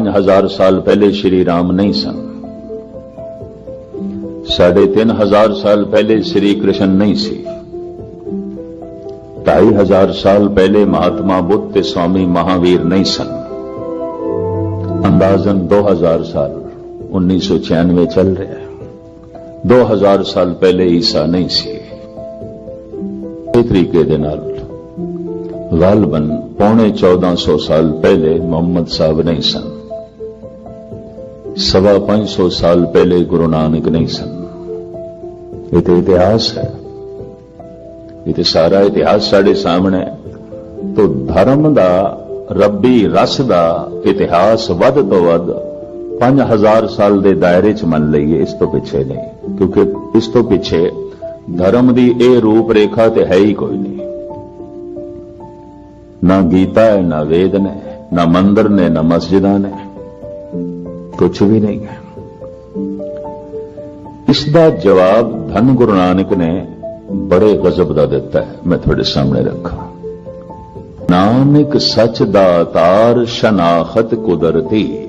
पाँच हज़ार साल पहले श्री राम नहीं सन। साढ़े तीन हज़ार साल पहले श्री कृष्ण नहीं सी। ढाई हज़ार साल पहले महात्मा बुद्ध स्वामी महावीर नहीं सन। अंदाजन दो हज़ार साल उन्नीस सौ छियानवे चल रहा दो हज़ार साल पहले ईसा नहीं सी। तरीके के नाल गालबन पौने चौदह सौ साल पहले मोहम्मद साहब नहीं सन। ਸਨ ਸਵਾ 500 ਸਾਲ ਪਹਿਲੇ ਗੁਰੂ ਨਾਨਕ ਨਹੀਂ ਸਨ। ਇਹ ਤੇ ਇਤਿਹਾਸ ਹੈ। ਇਹ ਤੇ ਸਾਰਾ ਇਤਿਹਾਸ ਸਾਡੇ ਸਾਹਮਣੇ ਹੈ। ਧਰਮ ਦਾ, ਰੱਬੀ ਰਸ ਦਾ ਇਤਿਹਾਸ ਵੱਧ ਤੋਂ ਵੱਧ 5000 ਸਾਲ ਦੇ ਦਾਇਰੇ 'ਚ ਮੰਨ ਲਈਏ ਇਸ ਤੋਂ ਪਿੱਛੇ ਨਹੀਂ। ਕਿਉਂਕਿ ਇਸ ਤੋਂ ਪਿੱਛੇ ਧਰਮ ਦੀ ਇਹ ਰੂਪ ਰੇਖਾ ਤੇ ਹੈ ਹੀ ਕੋਈ ਨਹੀਂ। ਨਾ ਗੀਤਾ ਹੈ, ਨਾ ਵੇਦ ਨੇ, ਨਾ ਮੰਦਰ ਨੇ, ਨਾ ਮਸਜਿਦਾਂ ਨੇ। ਕੁਝ ਵੀ ਨਹੀਂ ਹੈ। ਇਸ ਦਾ ਜਵਾਬ ਧੰਨ ਗੁਰੂ ਨਾਨਕ ਨੇ ਬੜੇ ਗਜ਼ਬ ਦਾ ਦਿੱਤਾ ਹੈ। ਮੈਂ ਤੁਹਾਡੇ ਸਾਹਮਣੇ ਰੱਖਾਂ। ਨਾਨਕ ਸੱਚ ਦਾ ਤਾਰ ਸ਼ਨਾਖਤ ਕੁਦਰਤੀ।